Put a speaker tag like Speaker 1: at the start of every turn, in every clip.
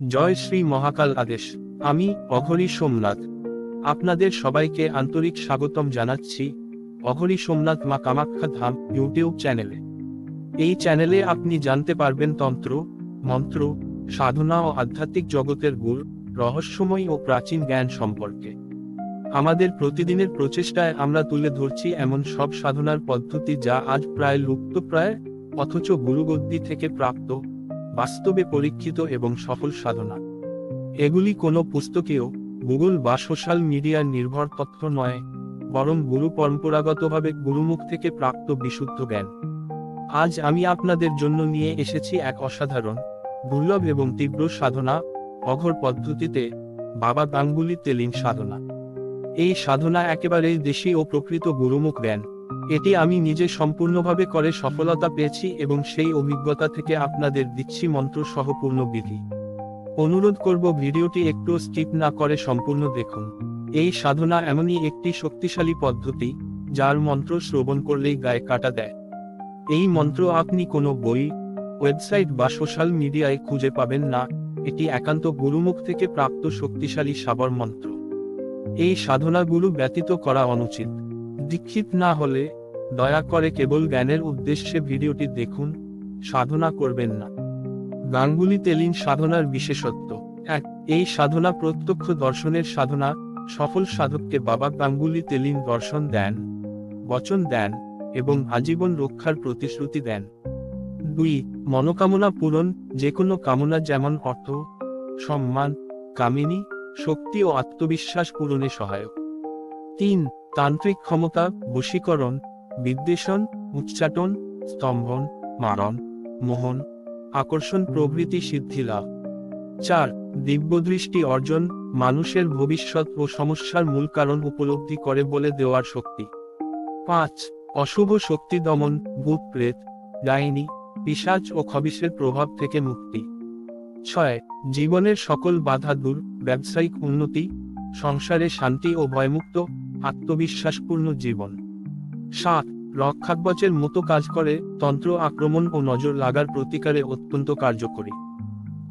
Speaker 1: জয় শ্রী মহাকাল আদেশ। আমি অঘরি সোমনাথ। আপনাদের সবাইকে আন্তরিক স্বাগতম জানাচ্ছি অঘরি সোমনাথ মা কামাখ্যা ধাম ইউটিউব চ্যানেলে। এই চ্যানেলে আপনি জানতে পারবেন তন্ত্র, মন্ত্র, সাধনা ও আধ্যাত্মিক জগতের গুর রহস্যময় ও প্রাচীন জ্ঞান সম্পর্কে। আমাদের প্রতিদিনের প্রচেষ্টায় আমরা তুলে ধরছি এমন সব সাধনার পদ্ধতি যা আজ প্রায় লুপ্তপ্রায়, অথচ গুরুগদ্দি থেকে প্রাপ্ত। বাস্তবে পরীক্ষিত এবং সফল সাধনা। এগুলি কোনো পুস্তকেও, গুগল বা সোশ্যাল মিডিয়ার নির্ভর তথ্য নয়, বরং গুরু পরম্পরাগতভাবে গুরুমুখ থেকে প্রাপ্ত বিশুদ্ধ জ্ঞান। আজ আমি আপনাদের জন্য নিয়ে এসেছি এক অসাধারণ, দুর্লভ এবং তীব্র সাধনা, অঘর পদ্ধতিতে, বাবা গাঙ্গুলি তেলিন সাধনা। এই সাধনা একেবারেই দেশি ও প্রকৃত গুরুমুখ জ্ঞান। এটি আমি নিজে সম্পূর্ণভাবে করে সফলতা পেয়েছি এবং সেই অভিজ্ঞতা থেকে আপনাদের দিচ্ছি মন্ত্র সহ পূর্ণ বিধি অনুরোধ করব ভিডিওটি একটু স্কিপ না করে সম্পূর্ণ দেখুন। এই সাধনা এমনই একটি শক্তিশালী পদ্ধতি, যার মন্ত্র শ্রবণ করলেই গায়ে কাটা দেয়। এই মন্ত্র আপনি কোনো বই, ওয়েবসাইট বা সোশ্যাল মিডিয়ায় খুঁজে পাবেন না, এটি একান্ত গুরুমুখ থেকে প্রাপ্ত শক্তিশালী সাবর মন্ত্র। এই সাধনাগুলো ব্যতীত করা অনুচিত। দীক্ষিত না হলে, দয়া করে কেবল জ্ঞানের উদ্দেশ্যে ভিডিওটি দেখুন, সাধনা করবেন না। গাঙ্গুলি তেলিন সাধনার বিশেষত্ব। এক, এই সাধনা প্রত্যক্ষ দর্শনের সাধনা, সফল সাধককে বাবা গাঙ্গুলি তেলিন দর্শন দেন, বচন দেন, এবং আজীবন রক্ষার প্রতিশ্রুতি দেন। দুই, মনোকামনা পূরণ, যে কোনো কামনা যেমন অর্থ, সম্মান, কামিনী, শক্তি ও আত্মবিশ্বাস পূরণে সহায়ক। তিন তান্ত্রিক ক্ষমতা, বশীকরণ, বিদ্বেষণ, উচ্চাটন, স্তম্ভন, মারণ, মোহন, আকর্ষণ প্রভৃতি সিদ্ধি লাভ। চার, দিব্যদৃষ্টি অর্জন, মানুষের ভবিষ্যৎ ও সমস্যার মূল কারণ উপলব্ধি করে বলে দেওয়ার শক্তি। পাঁচ, অশুভ শক্তি দমন ভূত প্রেত, ডাইনি পিসাচ ও খবিসের প্রভাব থেকে মুক্তি। ছয়, জীবনের সকল বাধা দূর, ব্যবসায়িক উন্নতি, সংসারে শান্তি ও ভয়মুক্ত আত্মবিশ্বাসপূর্ণ জীবন। সাত, রক্ষাকবচের মতো কাজ করে, তন্ত্র আক্রমণ ও নজর লাগার প্রতিকারে অত্যন্ত কার্যকরী।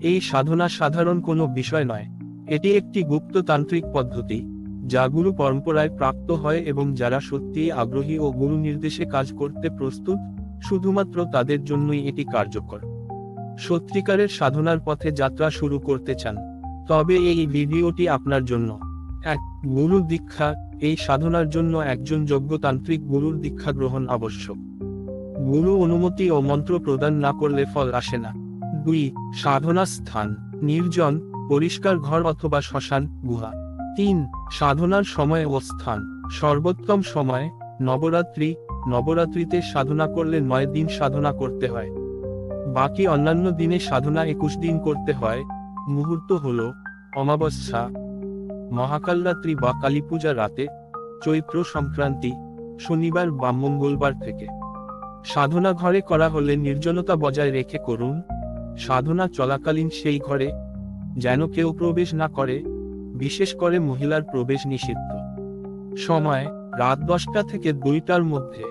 Speaker 1: এই সাধনা সাধারণ কোনো বিষয় নয়। এটি একটি গুপ্ততান্ত্রিক পদ্ধতি, যা গুরু পরম্পরায় প্রাপ্ত হয় এবং যারা সত্যিই আগ্রহী ও গুরু নির্দেশে কাজ করতে প্রস্তুত, শুধুমাত্র তাদের জন্যই এটি কার্যকর। সত্যিকারের সাধনার পথে যাত্রা শুরু করতে চান। তবে এই ভিডিওটি আপনার জন্য। এক, গুরু দীক্ষা এই সাধনার জন্য একজন যোগ্যতান্ত্রিক গুরুর দীক্ষা গ্রহণ আবশ্যক। গুরু অনুমতি ও মন্ত্র প্রদান না করলে ফল আসে না। দুই সাধনা স্থান নির্জন, পরিষ্কার ঘর অথবা শ্মশান, গুহা। তিন, সাধনার সময় ও স্থান, সর্বোত্তম সময়, নবরাত্রি, নবরাত্রিতে সাধনা করলে নয় দিন সাধনা করতে হয়। বাকি অন্যান্য দিনে সাধনা একুশ দিন করতে হয়। মুহূর্ত হল অমাবস্যা মহাকালরাত্রি বা কালী পূজা রাতে, চৈত্র সংক্রান্তি, শনিবার বা মঙ্গলবার থেকে। সাধনা ঘরে করা হলে নির্জনতা বজায় রেখে করুন। সাধনা চলাকালীন সেই ঘরে, যেন কেউ প্রবেশ না করে, বিশেষ করে মহিলার প্রবেশ নিষিদ্ধ। সময়, রাত দশটা থেকে দুইটার মধ্যে।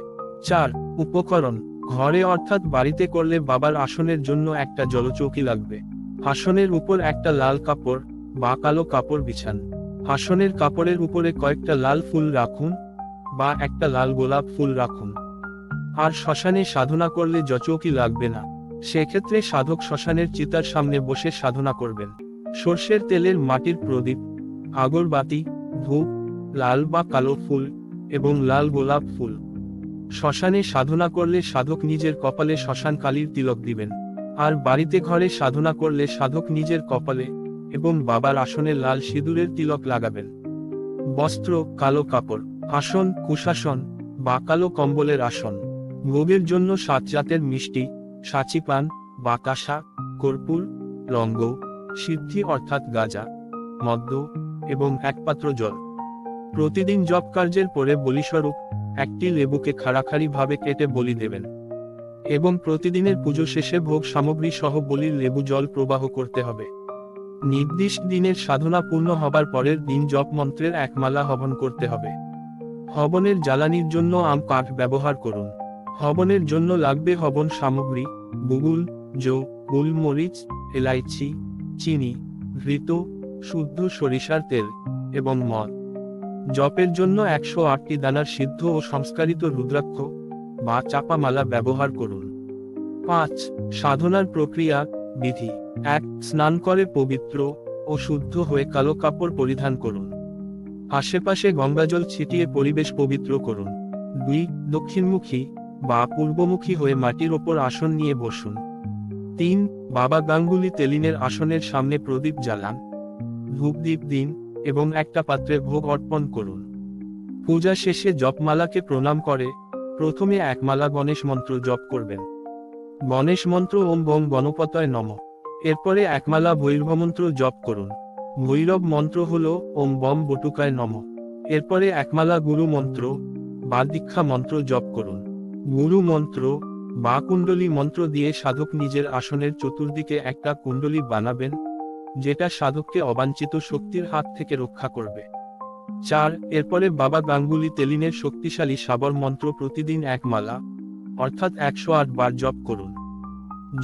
Speaker 1: চার, উপকরণ, ঘরে অর্থাৎ বাড়িতে করলে বাবার আসনের জন্য একটা জলচৌকি লাগবে। আসনের উপর একটা লাল কাপড় বা কালো কাপড় বিছান। আসনের কাপড়ের উপরে কয়েকটা লাল ফুল রাখুন, বা একটা লাল গোলাপ ফুল রাখুন। আর শ্মশানে সাধনা করলে যচৌকি লাগবে না। সেক্ষেত্রে সাধক শ্মশানের চিতার সামনে বসে সাধনা করবেন। সর্ষের তেলের মাটির প্রদীপ, আগরবাতি, ধূপ, লাল বা কালো ফুল, এবং লাল গোলাপ ফুল। শ্মশানে সাধনা করলে সাধক নিজের কপালে শ্মশান কালীর তিলক দিবেন। আর বাড়িতে ঘরে সাধনা করলে সাধক নিজের কপালে এবং বাবার আসনে লাল সিঁদুরের তিলক লাগাবেন। বস্ত্র, কালো কাপড়, আসন, কুশাসন, বা কালো কম্বলের আসন। ভোগের জন্য সাত জাতের মিষ্টি, সাচি পান, বাতাসা, কর্পূর, লঙ্গ, সিদ্ধি অর্থাৎ গাজা, মদ্য, এবং একপাত্র জল। প্রতিদিন জপ কার্যের পরে বলিস্বরূপ একটি লেবুকে খাড়াখাড়ি ভাবে কেটে বলি দেবেন। এবং প্রতিদিনের পুজো শেষে ভোগ সামগ্রী সহ বলির লেবু জল প্রবাহ করতে হবে। নির্দিষ্ট দিনের সাধনা পূর্ণ হবার পরের দিন জপ মন্ত্রের এক মালা হবন করতে হবে। হবনের জ্বালানির জন্য আম কাঠ ব্যবহার করুন। হবনের জন্য লাগবে হবন সামগ্রী বুগুল জো, গোলমরিচ, এলাইচি, চিনি ঘৃত শুদ্ধ সরিষার তেল এবং মদ। জপের জন্য একশো আটটি দানার সিদ্ধ ও সংস্কারিত রুদ্রাক্ষ বা চাপামালা ব্যবহার করুন। পাঁচ, সাধনার প্রক্রিয়া বিধি। এক, স্নান করে পবিত্র ও শুদ্ধ হয়ে কালো কাপড় পরিধান করুন। আশেপাশে গঙ্গাজল ছিটিয়ে পরিবেশ পবিত্র করুন। দুই, দক্ষিণমুখী বা পূর্বমুখী হয়ে মাটির ওপর আসন নিয়ে বসুন। তিন, বাবা গাঙ্গুলি তেলিনের আসনের সামনে প্রদীপ জ্বালান। ধূপদীপ দিন এবং একটা পাত্রে ভোগ অর্পণ করুন। পূজা শেষে জপমালাকে প্রণাম করে, প্রথমে একমালা গণেশ মন্ত্র জপ করবেন। গণেশ মন্ত্র ওম বং গণপতয় নম। এরপরে একমালা ভৈরব মন্ত্র জপ করুন। ভৈরব মন্ত্র হল ওম বম বটুকায় নম। এরপরে একমালা গুরু মন্ত্র বা দীক্ষা মন্ত্র জপ করুন। গুরু মন্ত্র, বা কুণ্ডলী মন্ত্র দিয়ে সাধক নিজের আসনের চতুর্দিকে একটা কুণ্ডলী বানাবেন, যেটা সাধককে অবাঞ্ছিত শক্তির হাত থেকে রক্ষা করবে। চার, এরপরে বাবা গাঙ্গুলি তেলিনের শক্তিশালী সাবর মন্ত্র প্রতিদিন এক মালা অর্থাৎ একশো আট বার জপ করুন।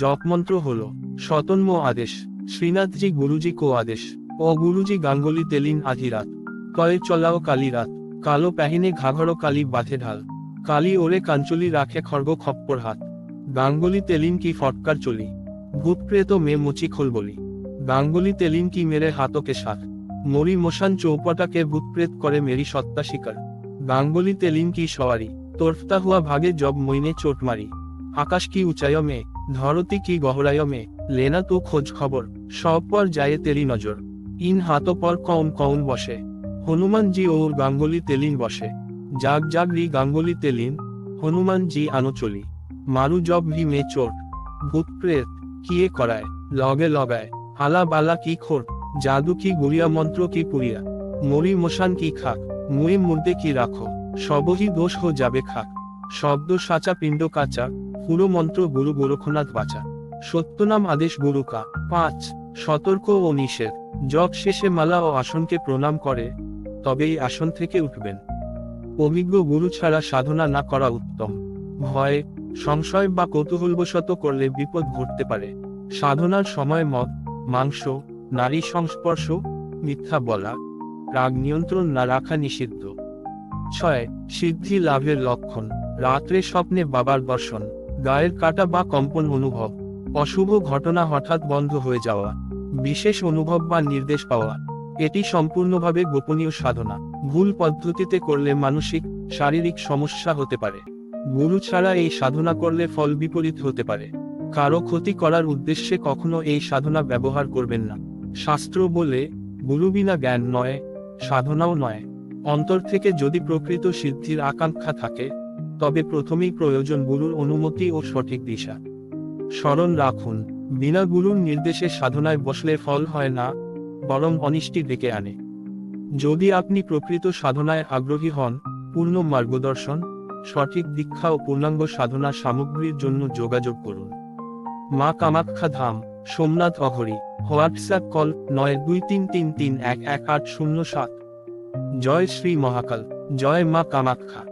Speaker 1: জপমন্ত্র হল শতন্ম আদেশ, শ্রীনাথজি গুরুজি কো আদেশ, ও গুরুজি গাঙ্গুলি তেলিন আধি রাত, কয়ে চলাও কালি রাত, কালো প্যাহিনে ঘাঘরো কালি বাঁধে ঢাল, কালি ওরে কাঞ্চলি রাখে খর্গ খপ্পর হাত, গাঙ্গুলি তেলিন কি ফটকার চলি ভূত প্রেত মে মুচি খোল বলি, গাঙ্গুলি তেলিন কি মেরে হাতকে সাত মরি মশান চৌপটাকে ভূতপ্রেত করে মেরি সত্তা শিকার, গাঙ্গুলি তেলিন কি সওয়ারি তোরফতা হুয়া ভাগে জব মইনে চোট মারি। আকাশ কি উচায় মে, ধরতি কি গহরায় মে, লেনা তো খোঁজ খবর, সব পর যায় তেরি নজর। ইন হাত পর কম কৌন বসে। হনুমানজি ওর গাঙ্গুলি তেলিন বসে। জাগ জাগ রি গাঙ্গুলি তেলিন হনুমানজি আনো চলি। মারু জব ভি মে চোট। ভূত প্রেত, কিয়ে করায়, লগে লগায়। আলা বালা কি খোর, জাদু কি গুড়িয়া মন্ত্র কি পুরিয়া মরি মশান কি খাক মুই মুর্দে কি রাখো। সবহি দোষ হো যাবে খাক শব্দ সাচা, পিণ্ড কাঁচা পুরো মন্ত্র গুরু গোরখনাথ বাঁচা। সত্যনাম আদেশ গুরুকা পাঁচ, সতর্ক ও নিষেধ। জপ শেষে মালা ও আসনকে প্রণাম করে, তবেই আসন থেকে উঠবেন। অভিজ্ঞ গুরু ছাড়া সাধনা না করা উত্তম। ভয়, সংশয় বা কৌতূহলবশত করলে বিপদ ঘটতে পারে। সাধনার সময় মদ, মাংস, নারী সংস্পর্শ, মিথ্যা বলা, রাগ নিয়ন্ত্রণ না রাখা নিষিদ্ধ। ছয় সিদ্ধি লাভের লক্ষণ, রাত্রে স্বপ্নে বাবার দর্শন, গায়ের কাটা বা কম্পন অনুভব, অশুভ ঘটনা হঠাৎ বন্ধ হয়ে যাওয়া, বিশেষ অনুভব বা নির্দেশ পাওয়া, এটি সম্পূর্ণভাবে গোপনীয় সাধনা, ভুল পদ্ধতিতে করলে মানসিক, শারীরিক সমস্যা হতে পারে, গুরু ছাড়া এই সাধনা করলে ফল বিপরীত হতে পারে, কারও ক্ষতি করার উদ্দেশ্যে কখনো এই সাধনা ব্যবহার করবেন না, শাস্ত্র বলে, গুরু বিনা জ্ঞান নয়, সাধনাও নয়। অন্তর থেকে যদি প্রকৃত সিদ্ধির আকাঙ্ক্ষা থাকে, তবে প্রথমেই প্রয়োজন গুরুর অনুমতি ও সঠিক দিশা। স্মরণ রাখুন, বিনা গুরুর নির্দেশে সাধনায় বসলে ফল হয় না, বরং অনিষ্টি ডেকে আনে। যদি আপনি প্রকৃত সাধনায় আগ্রহী হন, পূর্ণ মার্গদর্শন, সঠিক দীক্ষা ও পূর্ণাঙ্গ সাধনা সামগ্রীর জন্য যোগাযোগ করুন। মা কামাখ্যা ধাম, সোমনাথ অঘরি, হোয়াটসঅ্যাপ কল নয় দুই তিন তিন তিন এক এক আট শূন্য সাত। জয় শ্রী মহাকাল জয় মা কামাখ্যা।